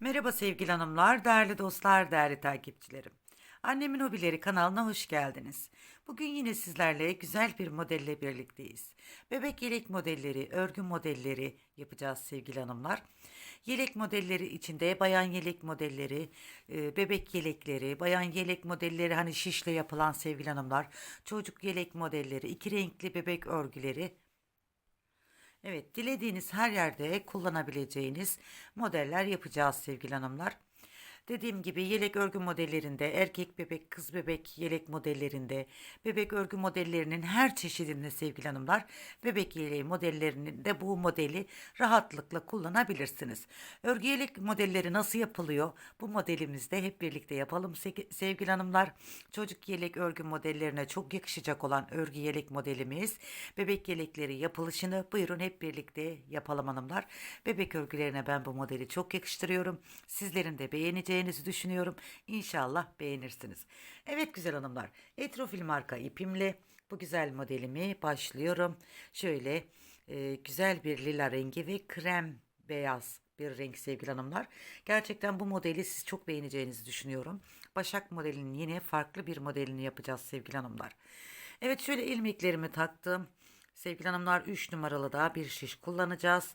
Merhaba sevgili hanımlar, değerli dostlar, değerli takipçilerim. Annemin Hobileri kanalına hoş geldiniz. Bugün yine sizlerle güzel bir modelle birlikteyiz. Bebek yelek modelleri, örgü modelleri yapacağız sevgili hanımlar. Yelek modelleri içinde bayan yelek modelleri, e, bebek yelekleri, bayan yelek modelleri hani şişle yapılan sevgili hanımlar, çocuk yelek modelleri, iki renkli bebek örgüleri Evet, dilediğiniz her yerde kullanabileceğiniz modeller yapacağız sevgili hanımlar. Dediğim gibi yelek örgü modellerinde, erkek bebek, kız bebek yelek modellerinde, bebek örgü modellerinin her çeşidinde sevgili hanımlar, bebek yeleği modellerinin de bu modeli rahatlıkla kullanabilirsiniz. Örgü yelek modelleri nasıl yapılıyor? Bu modelimizde hep birlikte yapalım se- sevgili hanımlar. Çocuk yelek örgü modellerine çok yakışacak olan örgü yelek modelimiz. Bebek yelekleri yapılışını buyurun hep birlikte yapalım hanımlar. Bebek örgülerine ben bu modeli çok yakıştırıyorum. Sizlerin de beğeneceğinizi düşünüyorum. İnşallah beğenirsiniz. Evet güzel hanımlar. Etrofil marka ipimle bu güzel modelimi başlıyorum. Şöyle e, güzel bir lila rengi ve krem beyaz bir renk sevgili hanımlar. Gerçekten bu modeli siz çok beğeneceğinizi düşünüyorum. Başak modelinin yine farklı bir modelini yapacağız sevgili hanımlar. Evet şöyle ilmeklerimi taktım. Sevgili hanımlar 3 numaralı daha bir şiş kullanacağız.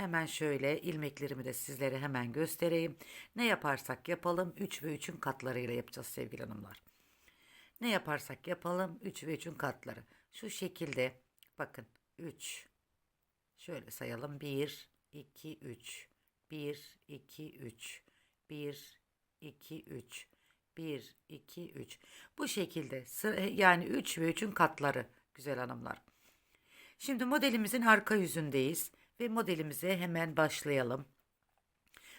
Hemen şöyle ilmeklerimi de sizlere hemen göstereyim. Ne yaparsak yapalım 3 ve 3'ün katlarıyla yapacağız sevgili hanımlar. Ne yaparsak yapalım 3 ve 3'ün katları. Şu şekilde bakın 3 şöyle sayalım 1 2 3 1 2 3 1 2 3 1 2 3 bu şekilde yani 3 ve 3'ün katları güzel hanımlar. Şimdi modelimizin arka yüzündeyiz ve modelimize hemen başlayalım.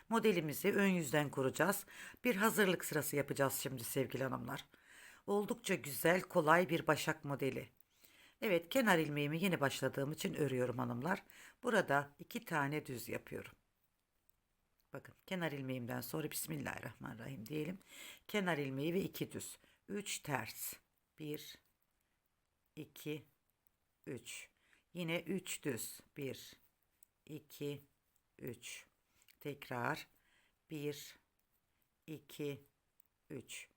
Modelimizi ön yüzden kuracağız. Bir hazırlık sırası yapacağız şimdi sevgili hanımlar. Oldukça güzel, kolay bir başak modeli. Evet, kenar ilmeğimi yeni başladığım için örüyorum hanımlar. Burada iki tane düz yapıyorum. Bakın kenar ilmeğimden sonra Bismillahirrahmanirrahim diyelim. Kenar ilmeği ve iki düz. Üç ters. Bir, iki, üç. Yine üç düz. Bir, iki, üç. Tekrar bir, iki, üç.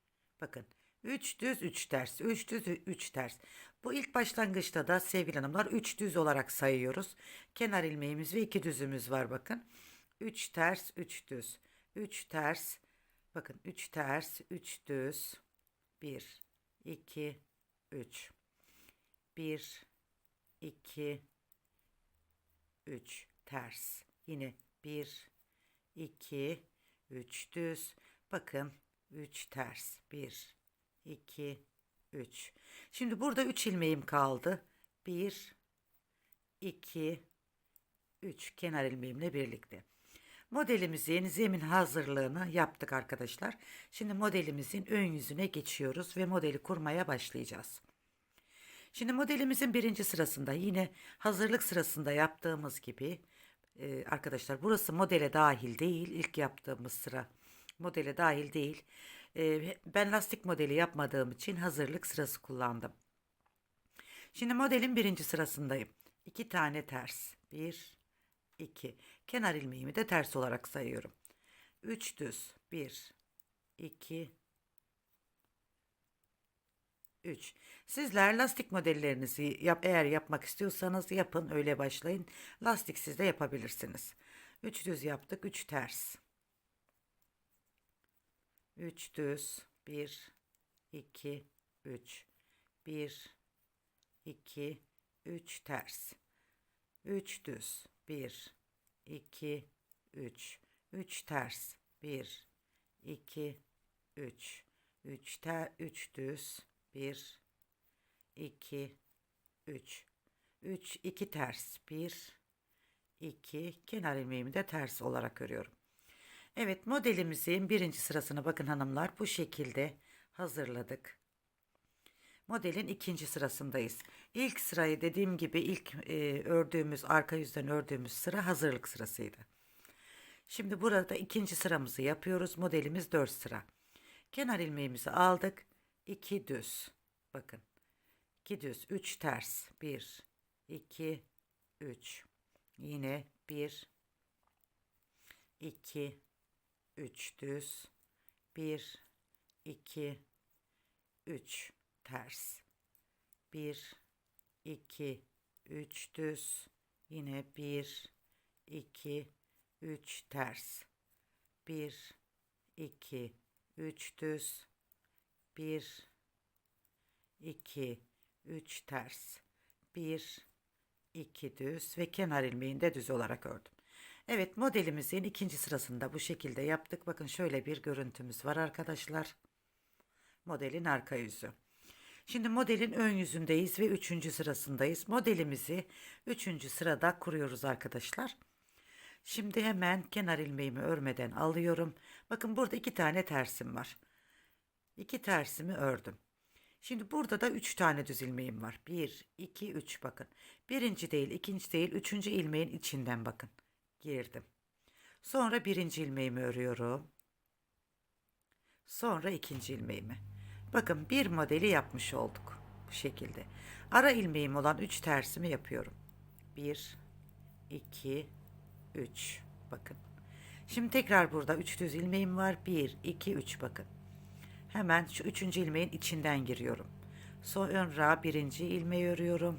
Bakın 3 düz 3 ters 3 düz 3 ters. Bu ilk başlangıçta da sevgili hanımlar 3 düz olarak sayıyoruz. Kenar ilmeğimiz ve 2 düzümüz var bakın. 3 ters 3 düz. 3 ters bakın 3 ters 3 düz. 1 2 3 1 2 3 ters. Yine 1 2 3 düz. Bakın 3 ters. 1 2 3. Şimdi burada 3 ilmeğim kaldı. 1 2 3 kenar ilmeğimle birlikte. Modelimizin zemin hazırlığını yaptık arkadaşlar. Şimdi modelimizin ön yüzüne geçiyoruz ve modeli kurmaya başlayacağız. Şimdi modelimizin birinci sırasında yine hazırlık sırasında yaptığımız gibi e, arkadaşlar burası modele dahil değil ilk yaptığımız sıra modele dahil değil. E, ben lastik modeli yapmadığım için hazırlık sırası kullandım. Şimdi modelin birinci sırasındayım. İki tane ters. Bir, iki. Kenar ilmeğimi de ters olarak sayıyorum. Üç düz. Bir, iki, 3. Sizler lastik modellerinizi yap, eğer yapmak istiyorsanız yapın öyle başlayın. Lastik siz de yapabilirsiniz. 3 düz yaptık 3 ters. 3 düz 1 2 3 1 2 3 ters. 3 düz 1 2 3 3 ters 1 2 3 3 ter 3 düz 1 2 3 3 2 ters 1 2 kenar ilmeğimi de ters olarak örüyorum. Evet modelimizin birinci sırasını bakın hanımlar bu şekilde hazırladık. Modelin ikinci sırasındayız. İlk sırayı dediğim gibi ilk e, ördüğümüz arka yüzden ördüğümüz sıra hazırlık sırasıydı. Şimdi burada ikinci sıramızı yapıyoruz. Modelimiz 4 sıra. Kenar ilmeğimizi aldık. 2 düz. Bakın. 2 düz, 3 ters. 1 2 3. Yine 1 2 3 düz 1 2 3 ters 1 2 3 düz yine 1 2 3 ters 1 2 3 düz 1 2 3 ters 1 2 düz ve kenar ilmeğini de düz olarak ördüm. Evet modelimizin ikinci sırasında bu şekilde yaptık. Bakın şöyle bir görüntümüz var arkadaşlar. Modelin arka yüzü. Şimdi modelin ön yüzündeyiz ve üçüncü sırasındayız. Modelimizi üçüncü sırada kuruyoruz arkadaşlar. Şimdi hemen kenar ilmeğimi örmeden alıyorum. Bakın burada iki tane tersim var. İki tersimi ördüm. Şimdi burada da üç tane düz ilmeğim var. Bir, iki, üç bakın. Birinci değil, ikinci değil, üçüncü ilmeğin içinden bakın. Girdim. Sonra birinci ilmeğimi örüyorum. Sonra ikinci ilmeğimi. Bakın bir modeli yapmış olduk. Bu şekilde. Ara ilmeğim olan üç tersimi yapıyorum. Bir, iki, üç. Bakın. Şimdi tekrar burada üç düz ilmeğim var. Bir, iki, üç bakın. Hemen şu üçüncü ilmeğin içinden giriyorum. Sonra birinci ilmeği örüyorum.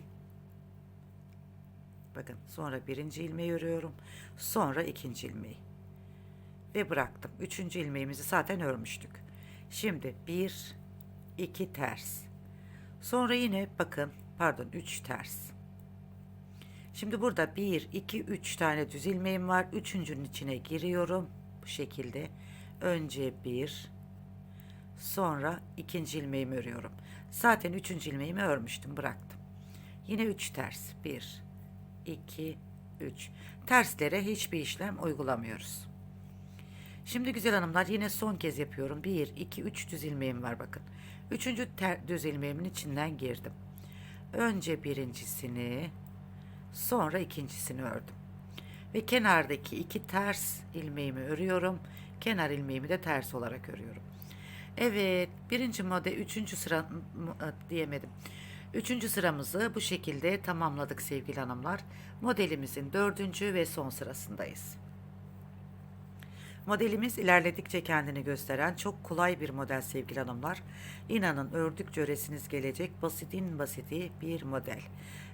Bakın sonra birinci ilmeği örüyorum. Sonra ikinci ilmeği. Ve bıraktım. Üçüncü ilmeğimizi zaten örmüştük. Şimdi bir, iki ters. Sonra yine bakın pardon üç ters. Şimdi burada bir, iki, üç tane düz ilmeğim var. Üçüncünün içine giriyorum. Bu şekilde. Önce bir, Sonra ikinci ilmeğimi örüyorum. Zaten üçüncü ilmeğimi örmüştüm bıraktım. Yine üç ters. Bir, iki, üç. Terslere hiçbir işlem uygulamıyoruz. Şimdi güzel hanımlar yine son kez yapıyorum. Bir, iki, üç düz ilmeğim var bakın. Üçüncü ter, düz ilmeğimin içinden girdim. Önce birincisini sonra ikincisini ördüm. Ve kenardaki iki ters ilmeğimi örüyorum. Kenar ilmeğimi de ters olarak örüyorum. Evet, birinci model, üçüncü sıra e, diyemedim. Üçüncü sıramızı bu şekilde tamamladık sevgili hanımlar. Modelimizin dördüncü ve son sırasındayız. Modelimiz ilerledikçe kendini gösteren çok kolay bir model sevgili hanımlar. İnanın ördükçe öresiniz gelecek basitin basiti bir model.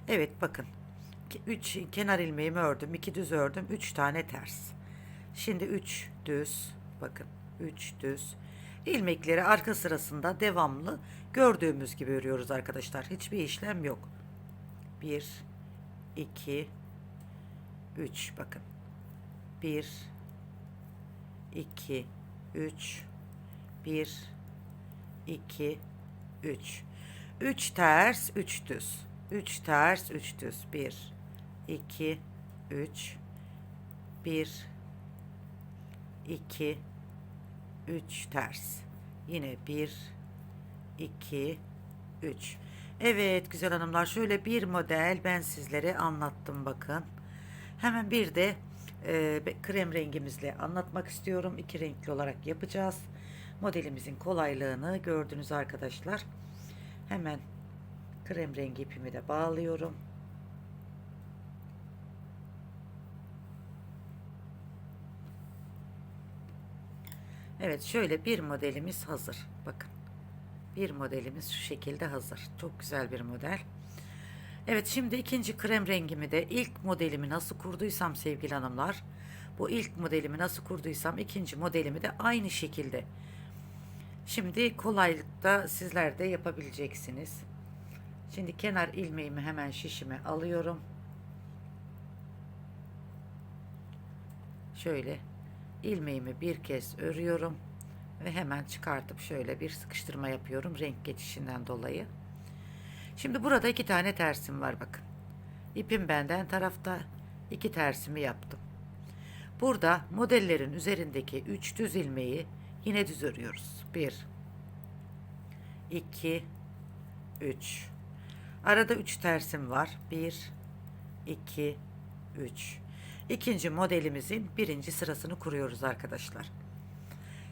Evet bakın. 3 kenar ilmeğimi ördüm, 2 düz ördüm, 3 tane ters. Şimdi 3 düz, bakın 3 düz, ilmekleri arka sırasında devamlı gördüğümüz gibi örüyoruz arkadaşlar. Hiçbir işlem yok. 1 2 3 bakın. 1 2 3 1 2 3 3 ters 3 düz 3 ters 3 düz 1 2 3 1 2 3 ters. Yine 1 2 3. Evet güzel hanımlar şöyle bir model ben sizlere anlattım bakın. Hemen bir de e, krem rengimizle anlatmak istiyorum. İki renkli olarak yapacağız. Modelimizin kolaylığını gördünüz arkadaşlar. Hemen krem rengi ipimi de bağlıyorum. Evet şöyle bir modelimiz hazır. Bakın. Bir modelimiz şu şekilde hazır. Çok güzel bir model. Evet şimdi ikinci krem rengimi de ilk modelimi nasıl kurduysam sevgili hanımlar. Bu ilk modelimi nasıl kurduysam ikinci modelimi de aynı şekilde. Şimdi kolaylıkta sizler de yapabileceksiniz. Şimdi kenar ilmeğimi hemen şişime alıyorum. Şöyle ilmeğimi bir kez örüyorum ve hemen çıkartıp şöyle bir sıkıştırma yapıyorum renk geçişinden dolayı. Şimdi burada iki tane tersim var bakın. İpim benden tarafta iki tersimi yaptım. Burada modellerin üzerindeki üç düz ilmeği yine düz örüyoruz. Bir, iki, üç. Arada üç tersim var. Bir, iki, üç. İkinci modelimizin birinci sırasını kuruyoruz arkadaşlar.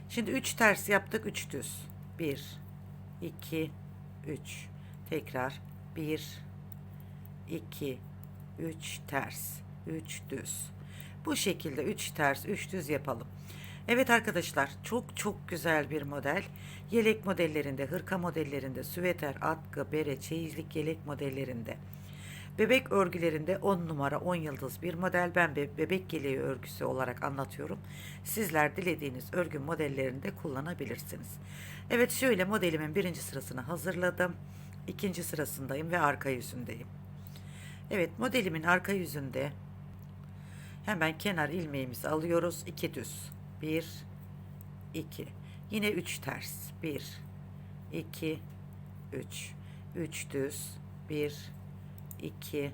Şimdi 3 ters yaptık 3 düz. 1 2 3 tekrar 1 2 3 ters 3 düz. Bu şekilde 3 ters 3 düz yapalım. Evet arkadaşlar çok çok güzel bir model. Yelek modellerinde, hırka modellerinde, süveter, atkı, bere, çeyizlik yelek modellerinde. Bebek örgülerinde 10 numara 10 yıldız bir model. Ben be- bebek yeleği örgüsü olarak anlatıyorum. Sizler dilediğiniz örgü modellerinde kullanabilirsiniz. Evet şöyle modelimin birinci sırasını hazırladım. İkinci sırasındayım ve arka yüzündeyim. Evet modelimin arka yüzünde hemen kenar ilmeğimizi alıyoruz. 2 düz. 1 2 Yine 3 ters. 1 2 3 3 düz. 1 2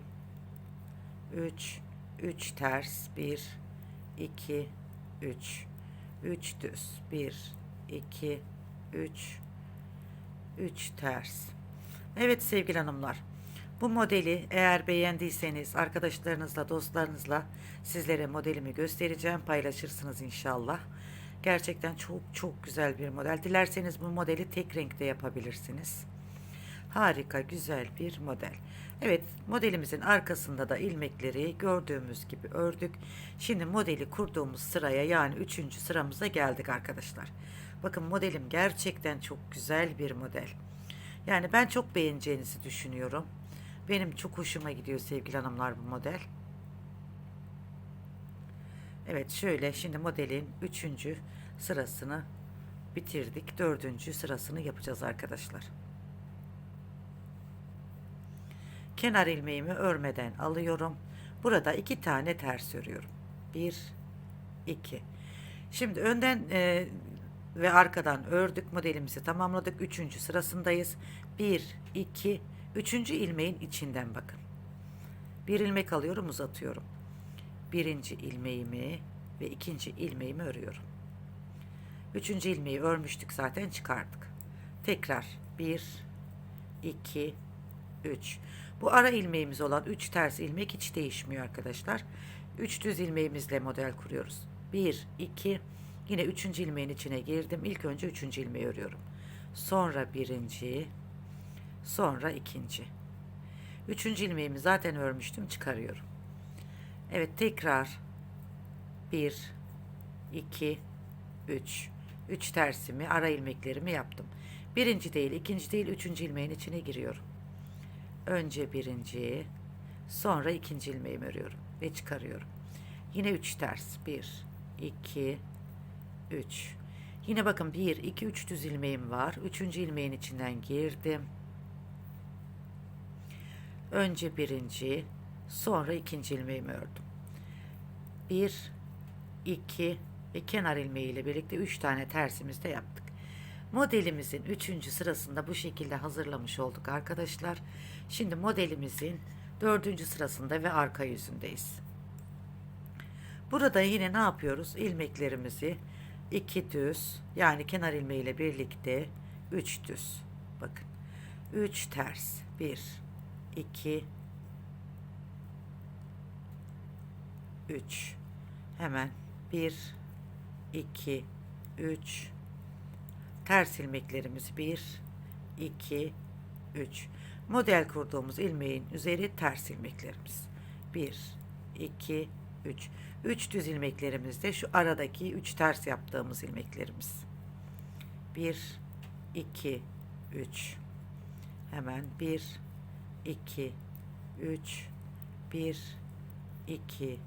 3 3 ters. 1 2 3 3 düz. 1 2 3 3 ters. Evet sevgili hanımlar. Bu modeli eğer beğendiyseniz arkadaşlarınızla, dostlarınızla sizlere modelimi göstereceğim. Paylaşırsınız inşallah. Gerçekten çok çok güzel bir model. Dilerseniz bu modeli tek renkte yapabilirsiniz. Harika, güzel bir model. Evet, modelimizin arkasında da ilmekleri gördüğümüz gibi ördük. Şimdi modeli kurduğumuz sıraya yani üçüncü sıramıza geldik arkadaşlar. Bakın modelim gerçekten çok güzel bir model. Yani ben çok beğeneceğinizi düşünüyorum. Benim çok hoşuma gidiyor sevgili hanımlar bu model. Evet şöyle şimdi modelin üçüncü sırasını bitirdik. Dördüncü sırasını yapacağız arkadaşlar. Kenar ilmeğimi örmeden alıyorum. Burada iki tane ters örüyorum. Bir, iki. Şimdi önden e, ve arkadan ördük modelimizi tamamladık. Üçüncü sırasındayız. Bir, iki, üçüncü ilmeğin içinden bakın. Bir ilmek alıyorum uzatıyorum. Birinci ilmeğimi ve ikinci ilmeğimi örüyorum. Üçüncü ilmeği örmüştük zaten çıkardık. Tekrar bir, iki, üç. Bu ara ilmeğimiz olan üç ters ilmek hiç değişmiyor arkadaşlar. Üç düz ilmeğimizle model kuruyoruz. Bir, iki, yine üçüncü ilmeğin içine girdim. İlk önce üçüncü ilmeği örüyorum. Sonra birinci, sonra ikinci. Üçüncü ilmeğimi zaten örmüştüm çıkarıyorum. Evet tekrar bir, iki, üç. Üç tersimi ara ilmeklerimi yaptım. Birinci değil, ikinci değil, üçüncü ilmeğin içine giriyorum. Önce birinci, sonra ikinci ilmeğimi örüyorum ve çıkarıyorum. Yine üç ters. Bir, iki, üç. Yine bakın bir, iki, üç düz ilmeğim var. Üçüncü ilmeğin içinden girdim. Önce birinci, sonra ikinci ilmeğimi ördüm. Bir, iki ve kenar ilmeği ile birlikte üç tane tersimiz de yaptık. Modelimizin üçüncü sırasında bu şekilde hazırlamış olduk arkadaşlar. Şimdi modelimizin dördüncü sırasında ve arka yüzündeyiz. Burada yine ne yapıyoruz? İlmeklerimizi iki düz yani kenar ilmeği ile birlikte üç düz. Bakın. Üç ters. Bir, iki, üç. Hemen bir, iki, üç. Ters ilmeklerimiz bir, iki, üç. Model kurduğumuz ilmeğin üzeri ters ilmeklerimiz. Bir, iki, üç. Üç düz ilmeklerimiz de şu aradaki üç ters yaptığımız ilmeklerimiz. Bir, iki, üç. Hemen bir, iki, üç, bir, iki,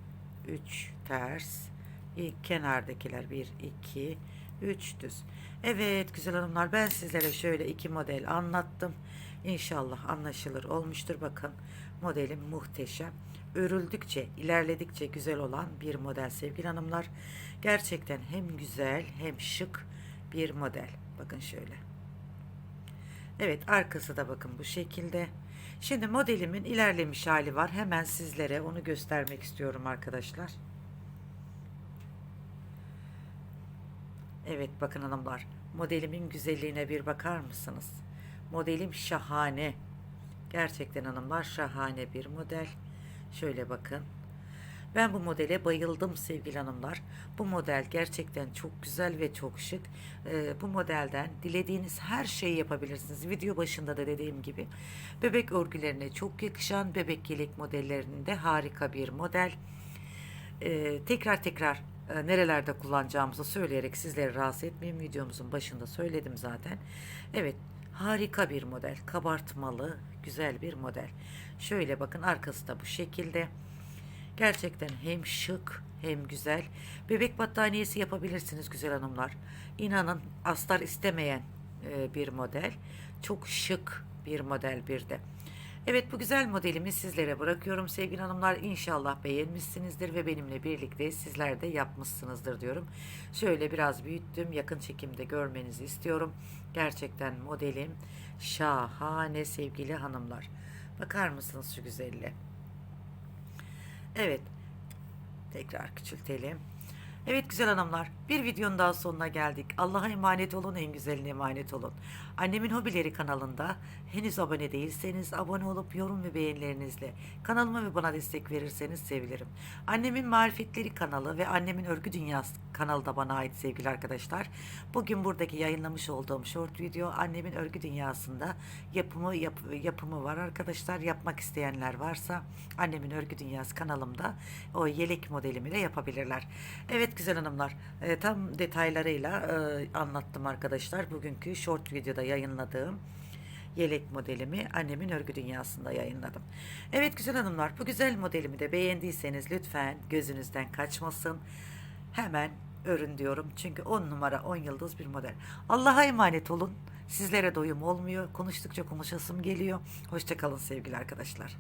üç ters. İlk kenardakiler bir, iki, üç düz. Evet güzel hanımlar ben sizlere şöyle iki model anlattım. İnşallah anlaşılır olmuştur. Bakın modelim muhteşem. Örüldükçe, ilerledikçe güzel olan bir model sevgili hanımlar. Gerçekten hem güzel hem şık bir model. Bakın şöyle. Evet arkası da bakın bu şekilde. Şimdi modelimin ilerlemiş hali var. Hemen sizlere onu göstermek istiyorum arkadaşlar. Evet bakın hanımlar. Modelimin güzelliğine bir bakar mısınız? Modelim şahane. Gerçekten hanımlar şahane bir model. Şöyle bakın. Ben bu modele bayıldım sevgili hanımlar. Bu model gerçekten çok güzel ve çok şık. Ee, bu modelden dilediğiniz her şeyi yapabilirsiniz. Video başında da dediğim gibi bebek örgülerine çok yakışan bebek yelek modellerinde harika bir model. Ee, tekrar tekrar nerelerde kullanacağımızı söyleyerek sizleri rahatsız etmeyeyim. Videomuzun başında söyledim zaten. Evet harika bir model. Kabartmalı güzel bir model. Şöyle bakın arkası da bu şekilde. Gerçekten hem şık hem güzel. Bebek battaniyesi yapabilirsiniz güzel hanımlar. İnanın astar istemeyen e, bir model. Çok şık bir model bir de. Evet bu güzel modelimi sizlere bırakıyorum sevgili hanımlar. İnşallah beğenmişsinizdir ve benimle birlikte sizler de yapmışsınızdır diyorum. Şöyle biraz büyüttüm. Yakın çekimde görmenizi istiyorum. Gerçekten modelim şahane sevgili hanımlar. Bakar mısınız şu güzelliğe? Evet. Tekrar küçültelim. Evet güzel hanımlar, bir videonun daha sonuna geldik. Allah'a emanet olun, en güzeline emanet olun. Annemin Hobileri kanalında henüz abone değilseniz abone olup yorum ve beğenilerinizle kanalıma ve bana destek verirseniz sevinirim. Annemin Marifetleri kanalı ve Annemin Örgü Dünyası kanalı da bana ait sevgili arkadaşlar. Bugün buradaki yayınlamış olduğum short video Annemin Örgü Dünyası'nda yapımı yap- yapımı var arkadaşlar. Yapmak isteyenler varsa Annemin Örgü Dünyası kanalımda o yelek modelimi de yapabilirler. Evet güzel hanımlar e, tam detaylarıyla e, anlattım arkadaşlar. Bugünkü short videoda yayınladığım yelek modelimi annemin örgü dünyasında yayınladım. Evet güzel hanımlar bu güzel modelimi de beğendiyseniz lütfen gözünüzden kaçmasın. Hemen örün diyorum. Çünkü 10 numara 10 yıldız bir model. Allah'a emanet olun. Sizlere doyum olmuyor. Konuştukça konuşasım geliyor. Hoşçakalın sevgili arkadaşlar.